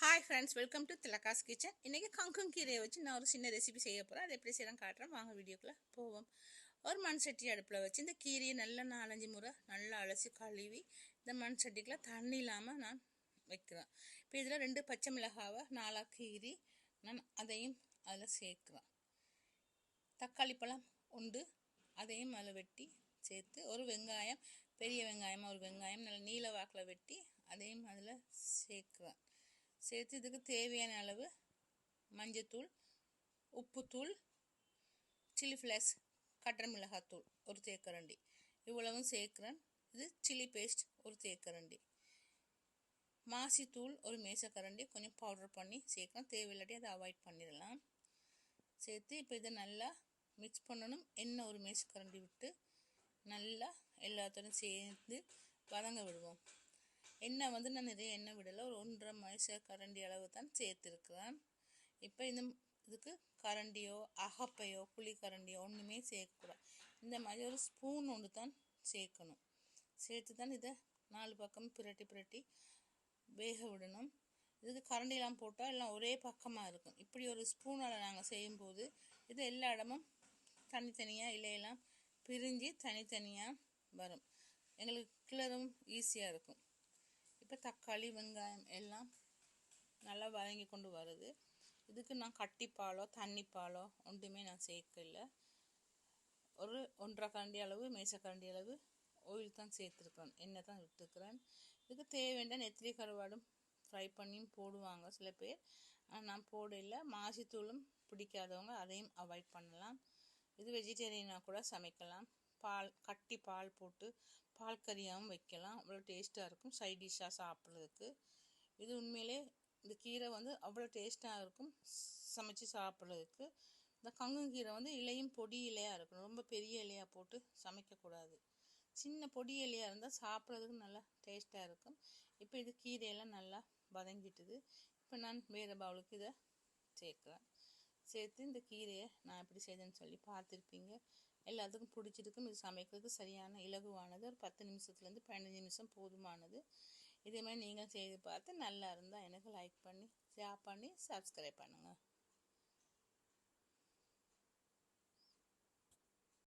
Hi friends welcome to Thilaga's kitchen இன்றைக்கி கங்கும் கீரையை வச்சு நான் ஒரு சின்ன ரெசிபி செய்ய போகிறேன் அதை எப்படி செய்யலாம் காட்டுறேன். வாங்க வீடியோக்குள்ளே போவோம். ஒரு மண் சட்டி அடுப்பில் வச்சு இந்த கீரையை நல்லா நாலஞ்சு முறை நல்லா அலசி கழுவி இந்த மண் சட்டிக்குலாம் தண்ணி இல்லாமல் நான் வைக்கிறேன். இப்போ இதில் ரெண்டு பச்சை மிளகாவை நாலாக கீரி நான் அதையும் அதில் சேர்க்குறேன். தக்காளி பழம் உண்டு. அதையும் அதில் வெட்டி சேர்த்து ஒரு வெங்காயம் பெரிய வெங்காயமாக ஒரு வெங்காயம் நல்ல நீல வாக்கில் வெட்டி அதையும் அதில் சேர்க்குறேன். சேர்த்து இதுக்கு தேவையான அளவு மஞ்சத்தூள் உப்புத்தூள் சில்லி ஃப்ளேக்ஸ் கட்டர் மிளகாத்தூள் ஒரு தேக்கரண்டி. இவ்வளவும் சேர்க்குறேன். இது சில்லி பேஸ்ட் ஒரு தேக்கரண்டி. மாசித்தூள் ஒரு மேசக்கரண்டி. கொஞ்சம் பவுடர் பண்ணி சேர்க்கலாம். தேவையில்லாட்டி அதை அவாய்ட் பண்ணிடலாம். சேர்த்து இப்போ இதை நல்லா மிக்ஸ் பண்ணணும். எண்ணெய் ஒரு மேசக்கரண்டி விட்டு நல்லா எல்லாத்தோடும் சேர்ந்து வதங்க விடுவோம். எண்ணெய் வந்து நான் நிறைய எண்ணெய் விடலை. ஒரு ஒன்றரை மைச கரண்டி அளவு தான் சேர்த்துருக்குறேன். இப்போ இந்த இதுக்கு கரண்டியோ அகப்பையோ புளி கரண்டியோ ஒன்றுமே சேர்க்கக்கூடாது. இந்த மாதிரி ஒரு ஸ்பூன் ஒன்று தான் சேர்க்கணும். சேர்த்து தான் இதை நாலு பக்கம் பிரட்டி பிரட்டி வேக விடணும். இதுக்கு கரண்டிலாம் போட்டால் எல்லாம் ஒரே பக்கமாக இருக்கும். இப்படி ஒரு ஸ்பூனால் நாங்கள் செய்யும்போது இது எல்லா இடமும் தனித்தனியாக இலையெல்லாம் பிரிஞ்சு தனித்தனியாக வரும். எங்களுக்கு கிளறும் ஈஸியாக இருக்கும். இப்போ தக்காளி வெங்காயம் எல்லாம் நல்லா வதங்கி கொண்டு வருது. இதுக்கு நான் கட்டிப்பாலோ தண்ணிப்பாலோ ஒன்றுமே நான் சேர்க்கல. ஒரு ஒன்றரை கரண்டி அளவு மேசக்கரண்டி அளவு ஆயில் தான் சேர்த்துருக்கேன். எண்ணெய் தான் விட்டுருக்குறேன் இதுக்கு தேவையான நெத்திலி கருவாடும் ஃப்ரை பண்ணியும் போடுவாங்க சில பேர். நான் போடல. மாசித்தூளும் பிடிக்காதவங்க அதையும் அவாய்ட் பண்ணலாம். இது வெஜிடேரியனாக கூட சமைக்கலாம். பால் கட்டி பால் போட்டு பால் கறியாகவும் வைக்கலாம். அவ்வளோ டேஸ்ட்டாக இருக்கும் சைட் டிஷ்ஷாக சாப்பிட்றதுக்கு. இது உண்மையிலே இந்த கீரை வந்து அவ்வளோ டேஸ்ட்டாக இருக்கும் சமைச்சு சாப்பிட்றதுக்கு. இந்த கங்கங்கீரை வந்து இலையும் பொடி இலையாக இருக்கணும். ரொம்ப பெரிய இலையாக போட்டு சமைக்கக்கூடாது. சின்ன பொடி இலையாக இருந்தால் சாப்பிட்றதுக்கு நல்லா டேஸ்ட்டாக இருக்கும். இப்போ இது கீரையெல்லாம் நல்லா வதங்கிட்டுது. இப்போ நான் வேறு பவுலுக்கு இதை சேர்க்குறேன். சேர்த்து இந்த கீரையை நான் எப்படி செய்தேன்னு சொல்லி பார்த்துருப்பீங்க. எல்லாத்துக்கும் பிடிச்சிருக்கும். இது சமைக்கிறதுக்கு சரியான இலகுவானது. ஒரு பத்து நிமிஷத்துலேருந்து பதினஞ்சு நிமிஷம் போதுமானது. இதே மாதிரி நீங்கள் செய்து பார்த்து நல்லா இருந்தால் எனக்கு லைக் பண்ணி ஷேர் பண்ணி சப்ஸ்கிரைப் பண்ணுங்கள்